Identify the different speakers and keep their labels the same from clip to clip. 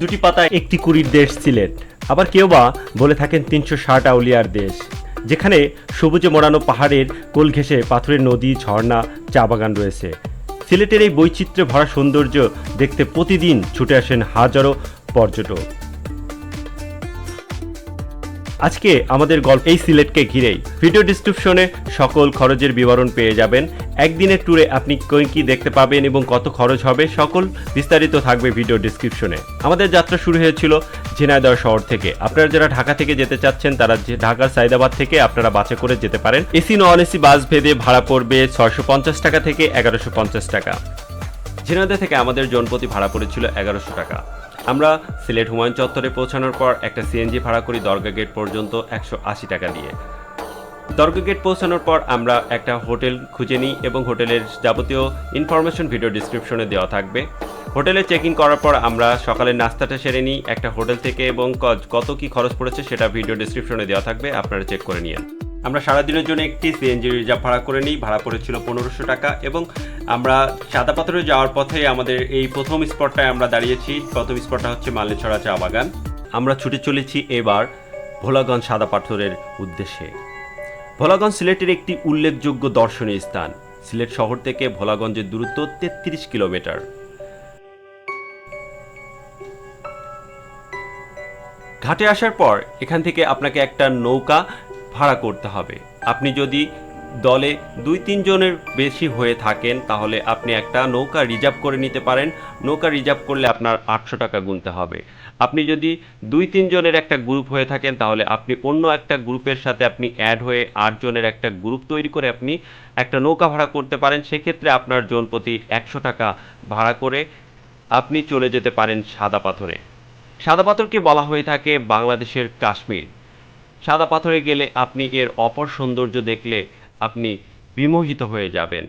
Speaker 1: দুটি পাতায় একটি কুড়ির দেশ সিলেট। আবার কেউ বা বলে থাকেন তিনশো ষাট আউলিয়ার দেশ। যেখানে সবুজে মোড়ানো পাহাড়ের কোল ঘেঁষে পাথরের নদী, ঝর্ণা, চা বাগান রয়েছে। সিলেটের এই বৈচিত্র্যে ভরা সৌন্দর্য দেখতে প্রতিদিন ছুটে আসেন হাজারো পর্যটক। আজকে আমাদের গল্প এই সিলেটকে ঘিরেই। ভিডিও ডিসক্রিপশনে সকল খরচের বিবরণ পেয়ে যাবেন। একদিনের ট্যুরে আপনি কই কি দেখতে পাবেন এবং কত খরচ হবে সকল বিস্তারিত থাকবে ভিডিও ডিসক্রিপশনে আমাদের যাত্রা শুরু হয়েছিল ঝিনাইদহ শহর থেকে। আপনারা যারা ঢাকা থেকে যেতে চাচ্ছেন, তারা যে ঢাকার সাইদাবাদ থেকে আপনারা বাসে করে যেতে পারেন। এসি, নন এসি বাস ভেদে ভাড়া পড়বে ছয়শো পঞ্চাশ টাকা থেকে এগারোশো পঞ্চাশ টাকা। ঝিনাইদহ থেকে আমাদের জনপ্রতি ভাড়া পড়েছিল এগারোশো টাকা। আমরা সিলেট হুমায়ুন চত্বরে পৌঁছানোর পর একটা সিএনজি ভাড়া করি দরগা গেট পর্যন্ত একশো আশি টাকা দিয়ে। দরগা গেট পৌঁছানোর পর আমরা একটা হোটেল খুঁজে নিই এবং হোটেলের যাবতীয় ইনফরমেশন ভিডিও ডিসক্রিপশনে দেওয়া থাকবে। হোটেলে চেক ইন করার পর আমরা সকালের নাস্তাটা সেরে নিই একটা হোটেল থেকে এবং কত কি খরচ পড়েছে সেটা ভিডিও ডিসক্রিপশনে দেওয়া থাকবে, আপনারা চেক করে নিন আমরা সারাদিনের জন্য একটি সিএনজি রিজার্ভ ভাড়া করে নিই, ভাড়া পড়েছিল পনেরোশো টাকা এবং আমরা সাদা পাথরে যাওয়ার পথে আমাদের এই প্রথম স্পটটায় আমরা দাঁড়িয়েছি, প্রথম স্পটটা হচ্ছে মালেছড়া চা বাগান। আমরা ছুটে চলেছি এবার ভোলাগঞ্জ সাদা পাথরের উদ্দেশ্যে। ভোলাগঞ্জ সিলেটের একটি উল্লেখযোগ্য দর্শনীয় স্থান। সিলেট শহর থেকে ভোলাগঞ্জের দূরত্ব তেত্রিশ কিলোমিটার। ঘাটে আসার পর এখান থেকে আপনাকে একটা নৌকা ভাড়া করতে হবে। আপনি যদি দলে দুই তিনজনের বেশি হয়ে থাকেন, তাহলে আপনি একটা নৌকা রিজার্ভ করে নিতে পারেন। নৌকা রিজার্ভ করলে আপনার আটশো টাকা গুনতে হবে। আপনি যদি দুই তিনজনের একটা গ্রুপ হয়ে থাকেন, তাহলে আপনি অন্য একটা গ্রুপের সাথে আপনি অ্যাড হয়ে আটজনের একটা গ্রুপ তৈরি করে আপনি একটা নৌকা ভাড়া করতে পারেন। সেক্ষেত্রে আপনার জন প্রতি একশো টাকা ভাড়া করে আপনি চলে যেতে পারেন সাদা পাথরে। সাদা পাথরকে বলা হয়ে থাকে বাংলাদেশের কাশ্মীর। সাদা পাথরে গেলে আপনি এর অপর সৌন্দর্য দেখলে আপনি বিমোহিত হয়ে যাবেন।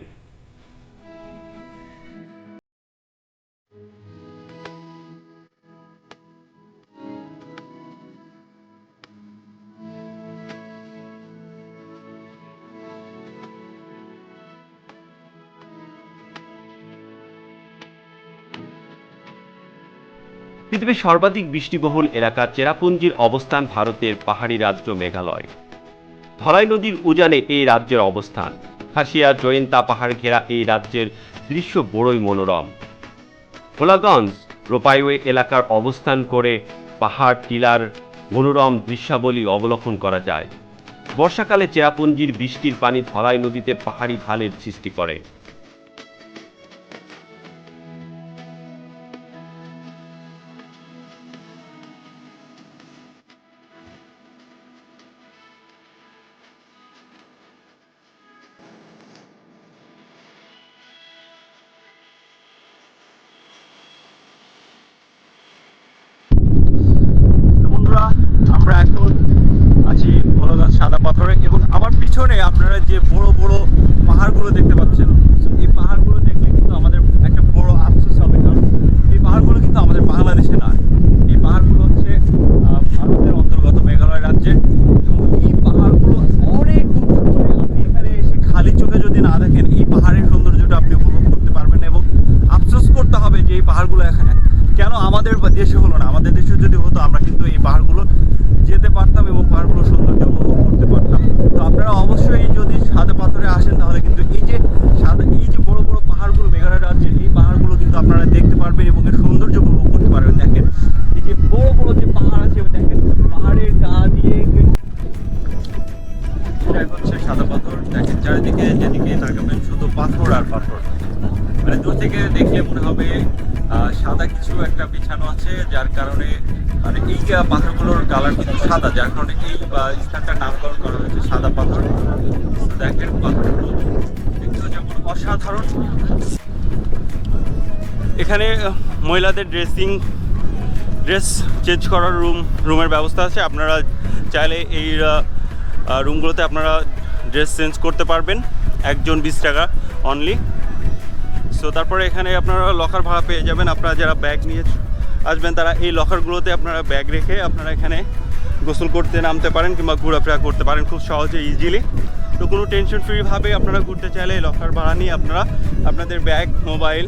Speaker 1: পৃথিবীর সর্বাধিক বৃষ্টিবহুল এলাকা চেরাপুঞ্জির অবস্থান ভারতের পাহাড়ি রাজ্য মেঘালয়। ধলাই নদীর উজানে এই রাজ্যের অবস্থান। খাসিয়া জয়ন্তা পাহাড় ঘেরা এই রাজ্যের দৃশ্য বড়ই মনোরম। ভোলাগঞ্জ রোপাইওয়ে এলাকার অবস্থান করে পাহাড় টিলার মনোরম দৃশ্যাবলী অবলোকন করা যায়। বর্ষাকালে চেরাপুঞ্জির বৃষ্টির পানি ধলাই নদীতে পাহাড়ি ঢালের সৃষ্টি করে।
Speaker 2: পিছনে আপনারা যে বড় বড় পাহাড়গুলো দেখতে পাচ্ছেন এই পাহাড়গুলো দেখলে কিন্তু আমাদের একটা বড় আফসোস হবে, কারণ এই পাহাড়গুলো কিন্তু আমাদের বাংলাদেশে না এই পাহাড়গুলো হচ্ছে ভারতের অন্তর্গত মেঘালয় রাজ্যে এবং এই পাহাড়গুলো অনেক আপনি এখানে এসে খালি চোখে যদি না দেখেন, এই পাহাড়ের সৌন্দর্যটা আপনি উপভোগ করতে পারবেন এবং আফসোস করতে হবে যে এই পাহাড়গুলো এখানে কেন আমাদের দেশে হলো না? আমাদের দেশে যদি হতো, আমরা কিন্তু এই পাহাড়গুলো যেতে পারতাম এবং পাহাড়গুলো সৌন্দর্য উপভোগ করতে পারতাম। তো আপনারা অবশ্যই যদি সাদা পাথরে আসেন, তাহলে কিন্তু এই যে সাদা, এই যে বড় বড় পাহাড়গুলো, মেঘালয় রাজ্যের এই পাহাড়গুলো কিন্তু আপনারা দেখতে পারবেন এবং এর সৌন্দর্য উপভোগ করতে পারবেন। দেখেন, এই যে বড় বড় যে পাহাড় আছে, দেখেন, পাহাড়ের গা দিয়ে হচ্ছে সাদা পাথর। দেখেন, চারিদিকে যেদিকে তাকাবেন, শুধু পাথর আর পাথর। মানে দূর থেকে দেখলে মনে হবে সাদা কিছু একটা বিছানো আছে, যার কারণে মানে এই পাথরগুলোর কালার কিন্তু সাদা, যার কারণে এই স্থানটার নামকরণ করা হয়েছে সাদা পাথর। দেখেন পাথরগুলো। দেখতেও যেমন অসাধারণ। এখানে মহিলাদের ড্রেসিং, ড্রেস চেঞ্জ করার রুম, রুমের ব্যবস্থা আছে। আপনারা চাইলে এই রুমগুলোতে আপনারা ড্রেস চেঞ্জ করতে পারবেন। একজন বিশ টাকা অনলি সো তারপরে এখানে আপনারা লকার ভাড়া পেয়ে যাবেন। আপনারা যারা ব্যাগ নিয়ে আসবেন, তারা এই লকারগুলোতে আপনারা ব্যাগ রেখে আপনারা এখানে গোসল করতে নামতে পারেন কিংবা ঘোরাফেরা করতে পারেন খুব সহজে ইজিলি তো কোনো টেনশন ফ্রিভাবে আপনারা ঘুরতে চাইলে এই লকার ভাড়া নিয়ে আপনারা আপনাদের ব্যাগ মোবাইল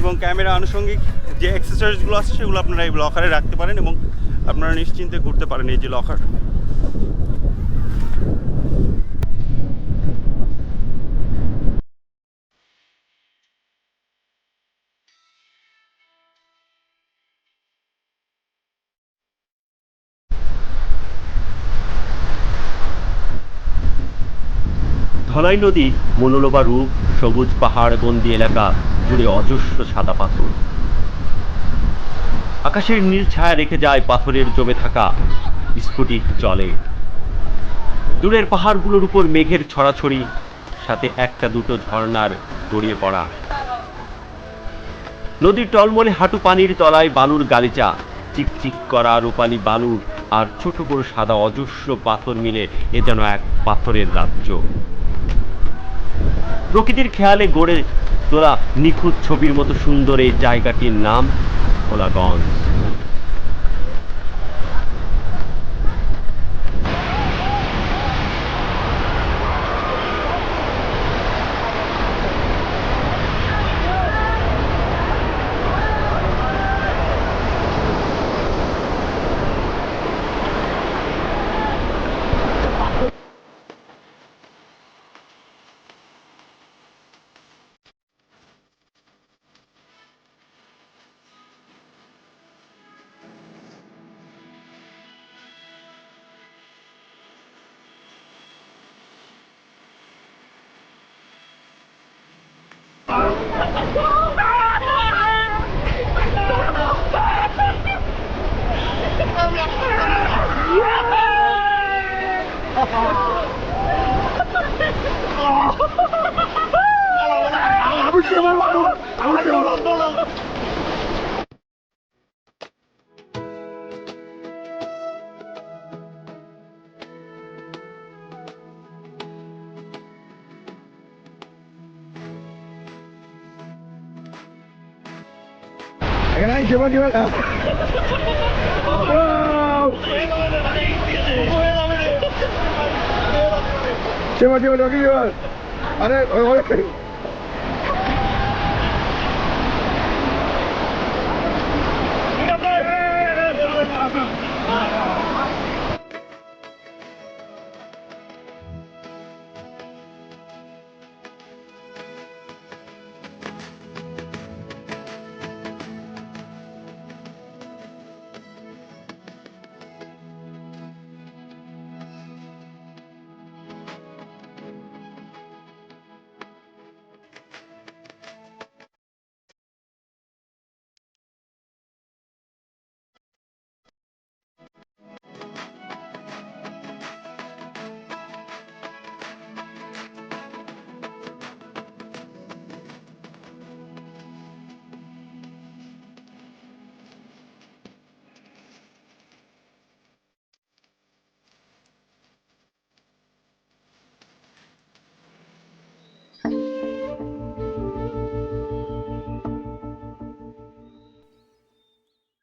Speaker 2: এবং ক্যামেরা আনুষঙ্গিক যে অ্যাক্সেসরিজগুলো আছে, সেগুলো আপনারা এই লকারে রাখতে পারেন এবং আপনারা নিশ্চিন্তে ঘুরতে পারেন এই যে লকার
Speaker 1: ধলাই নদী মনোলোবা রূপ, সবুজ পাহাড় বন্দি এলাকা জুড়ে অজস্র সাদা পাথর। আকাশের নীল ছায়া রেখে যায় পাথরের জমে থাকা স্ফটিক জলে। দূরের পাহাড়গুলোর উপর মেঘের ছড়াছড়ি, সাথে একটা দুটো ঝর্ণার গড়িয়ে পড়া। নদীর টলমলে হাঁটু পানির তলায় বালুর গালিচা, চিকচিক করা রূপালি বালু আর ছোট বড় সাদা অজস্র পাথর মিলে এ যেন এক পাথরের রাজ্য। প্রকৃতির খেয়ালে গড়ে তোলা নিখুঁত ছবির মতো সুন্দর এই জায়গাটির নাম Bholaganj.
Speaker 3: 아버지 제발 와라 아버지 제발 와라 này chưa bao nhiêu là chưa Give me, được cái gì Ở đây, ôi ôi